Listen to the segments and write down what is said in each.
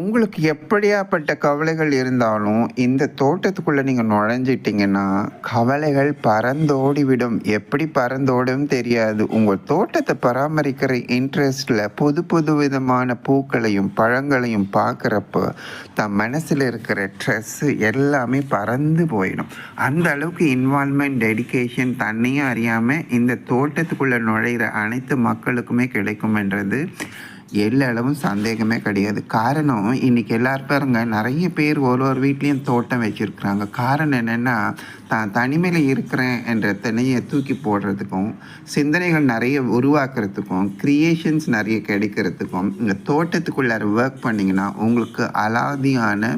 உங்களுக்கு எப்படியாப்பட்ட கவலைகள் இருந்தாலும் இந்த தோட்டத்துக்குள்ளே நீங்கள் நுழைஞ்சிட்டிங்கன்னா கவலைகள் பறந்தோடிவிடும். எப்படி பறந்தோடும் தெரியாது. உங்கள் தோட்டத்தை பராமரிக்கிற இன்ட்ரெஸ்டில் புது புது விதமான பூக்களையும் பழங்களையும் பார்க்குறப்ப தன் மனசில் இருக்கிற ஸ்ட்ரெஸ்ஸு எல்லாமே பறந்து போயிடும். அந்த அளவுக்கு இன்வால்மெண்ட் டெடிகேஷன் தன்னையும் அறியாமல் இந்த தோட்டத்துக்குள்ளே நுழையிற அனைத்து மக்களுக்குமே கிடைக்கும்ன்றது எல்லளவும் சந்தேகமே கிடையாது. காரணம் இன்னைக்கு எல்லாரும் பாருங்க நிறைய பேர் ஒரு ஒரு வீட்லேயும் தோட்டம் வச்சுருக்குறாங்க. காரணம் என்னென்னா தான் தனிமையில் இருக்கிறேன் என்ற திணையை தூக்கி போடுறதுக்கும் சிந்தனைகள் நிறைய உருவாக்குறதுக்கும் க்ரியேஷன்ஸ் நிறைய கிடைக்கிறதுக்கும் இந்த தோட்டத்துக்குள்ளார ஒர்க் பண்ணிங்கன்னா உங்களுக்கு அலாதியான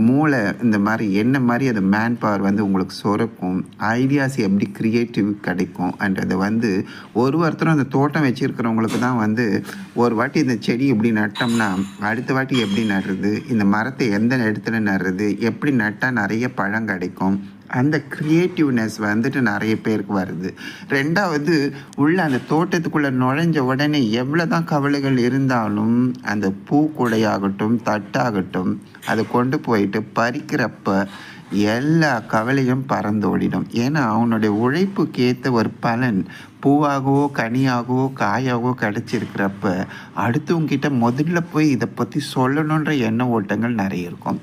மூளை இந்த மாதிரி என்ன மாதிரி அது மேன் பவர் வந்து உங்களுக்கு சுரக்கும் ஐடியாஸ் எப்படி க்ரியேட்டிவ் கிடைக்கும் அன்றதை வந்து ஒரு ஒருத்தரும் அந்த தோட்டம் வச்சுருக்கிறவங்களுக்கு தான் வந்து ஒரு வாட்டி இந்த செடி இப்படி நட்டோம்னா அடுத்த வாட்டி எப்படி நடுறது இந்த மரத்தை எந்த இடத்துல நடுறது எப்படி நட்டால் நிறைய பழம் கிடைக்கும் அந்த க்ரியேட்டிவ்னஸ் வந்துட்டு நிறைய பேருக்கு வருது. ரெண்டாவது உள்ள அந்த தோட்டத்துக்குள்ளே நுழைஞ்ச உடனே எவ்வளோ தான் கவலைகள் இருந்தாலும் அந்த பூக்குடையாகட்டும் தட்டாகட்டும் அதை கொண்டு போயிட்டு பறிக்கிறப்ப எல்லா கவலையும் பறந்தோடிடும். ஏன்னா அவனுடைய உழைப்புக்கு ஏற்ற ஒரு பலன் பூவாகவோ கனியாகவோ காயாகவோ கிடச்சிருக்கிறப்ப அடுத்தவங்கிட்ட முதல்ல போய் இதை பற்றி சொல்லணுன்ற எண்ண ஓட்டங்கள் நிறைய இருக்கும்.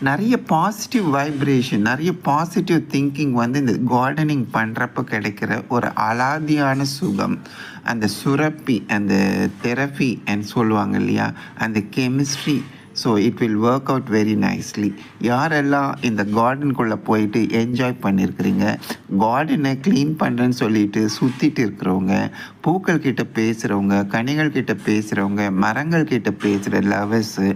நிறைய பாசிட்டிவ் வைப்ரேஷன் நிறைய பாசிட்டிவ் திங்கிங் வந்து இந்த கார்டனிங் பண்ணுறப்ப கிடைக்கிற ஒரு அலாதியான சுகம். அந்த சுரப்பி அந்த தெரப்பி சொல்லுவாங்க இல்லையா? அந்த chemistry so it will work out very nicely யாரெல்லாம் இந்த கார்டனுக்குள்ளே போயிட்டு என்ஜாய் பண்ணியிருக்கிறீங்க கார்டனை க்ளீன் பண்ணுறேன்னு சொல்லிட்டு சுற்றிட்டு இருக்கிறவங்க பூக்கள் கிட்ட பேசுகிறவங்க கனிகள் கிட்ட பேசுகிறவங்க மரங்கள் கிட்ட பேசுகிற லவர்ஸு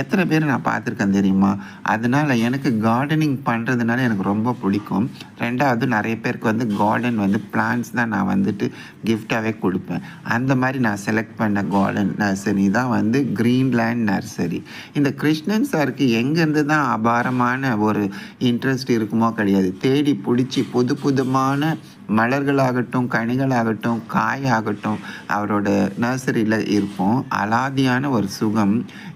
எத்தனை பேர் நான் பார்த்துருக்கேன் தெரியுமா? அதனால் எனக்கு கார்டனிங் பண்ணுறதுனால எனக்கு ரொம்ப பிடிக்கும். ரெண்டாவது நிறைய பேருக்கு வந்து கார்டன் வந்து பிளான்ஸ் தான் நான் வந்துட்டு கிஃப்டாகவே கொடுப்பேன். அந்த மாதிரி நான் செலக்ட் பண்ண கார்டன் நர்சரி தான் வந்து க்ரீன்லேண்ட் நர்சரி இந்த கிருஷ்ணன் சாருக்கு எங்கேருந்து தான் அபாரமான ஒரு இன்ட்ரெஸ்ட் இருக்குமோ கிடையாது. தேடி பிடிச்சி புது புதுமான மலர்களாகட்டும் கனிகளாகட்டும் காயாகட்டும் அவரோட நர்சரியில் இருக்கும் அலாதியான ஒரு சுகம்.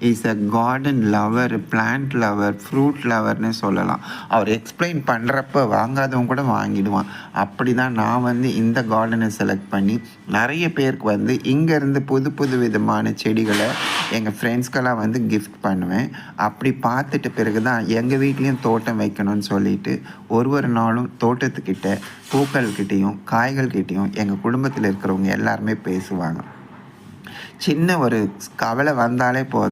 Is a garden lover plant lover fruit லவர்னு சொல்லலாம். அவர் எக்ஸ்பிளைன் பண்ணுறப்ப வாங்காதவங்க கூட வாங்கிடுவான். அப்படி தான் நான் வந்து இந்த கார்டனை செலக்ட் பண்ணி நிறைய பேருக்கு வந்து இங்கேருந்து புது புது விதமான செடிகளை எங்கள் ஃப்ரெண்ட்ஸ்க்கெல்லாம் வந்து கிஃப்ட் பண்ணுவேன். அப்படி பார்த்துட்டு பிறகு தான் எங்கள் வீட்லேயும் தோட்டம் வைக்கணும்னு சொல்லிட்டு ஒரு ஒரு நாளும் தோட்டத்துக்கிட்ட பூக்கள்கிட்டேயும் காய்கள்கிட்டேயும் எங்கள் குடும்பத்தில் இருக்கிறவங்க எல்லாருமே பேசுவாங்க. சின்ன ஒரு கவலை வந்தாலே போதும்.